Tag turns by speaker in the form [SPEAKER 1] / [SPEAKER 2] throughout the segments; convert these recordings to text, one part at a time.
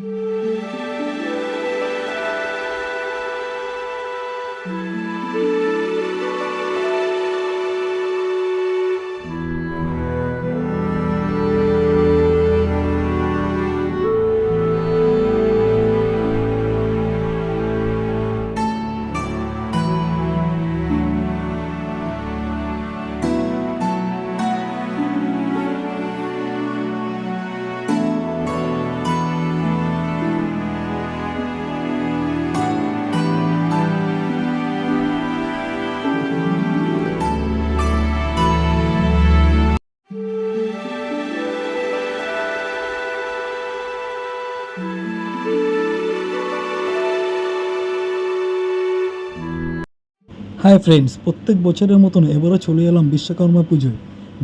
[SPEAKER 1] Mm-hmm. Hi friends, প্রত্যেক বছরের মতন এবারও চলে এলাম বিশ্বকর্মা পুজোয়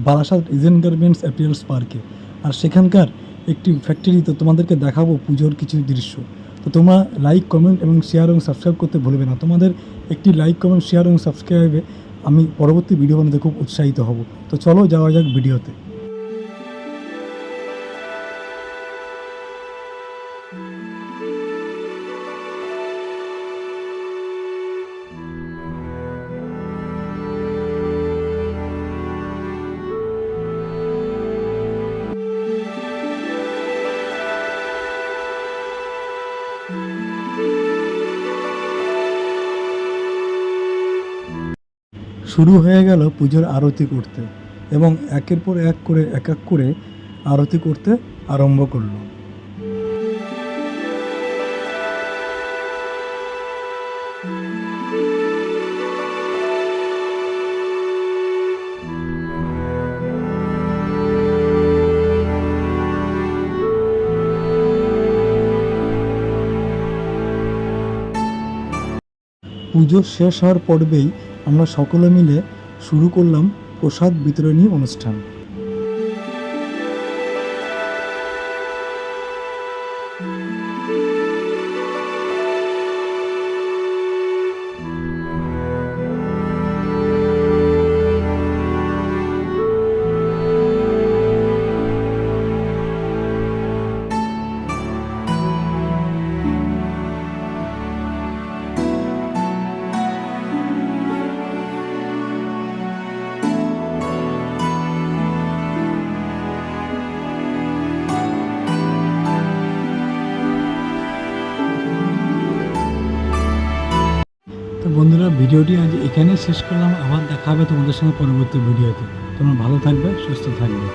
[SPEAKER 1] বারাসাত ইজেন গার্মেন্টস অ্যাপিয়ার্স পার্কে। আর সেখানকার একটি ফ্যাক্টরিতে তোমাদেরকে দেখাবো পুজোর কিছু দৃশ্য। তো তোমরা লাইক, কমেন্ট এবং শেয়ার এবং সাবস্ক্রাইব করতে ভুলবে না। তোমাদের একটি লাইক, কমেন্ট, শেয়ার এবং সাবস্ক্রাইবে আমি পরবর্তী ভিডিও বানাতে খুব উৎসাহিত হব। তো চলো যাওয়া যাক ভিডিওতে। শুরু হয়ে গেল পুজোর আরতি করতে এবং একের পর এক করে, এক এক করে আরতি করতে আরম্ভ করল। পুজো শেষ হওয়ার পর্বেই আমরা সকলে মিলে শুরু করলাম প্রসাদ বিতরণী অনুষ্ঠান। তো বন্ধুরা, ভিডিওটি আজ এখানে শেষ করলাম। আবার দেখা হবে তোমাদের সঙ্গে পরবর্তী ভিডিওতে। তোমরা ভালো থাকবে, সুস্থ থাকবে।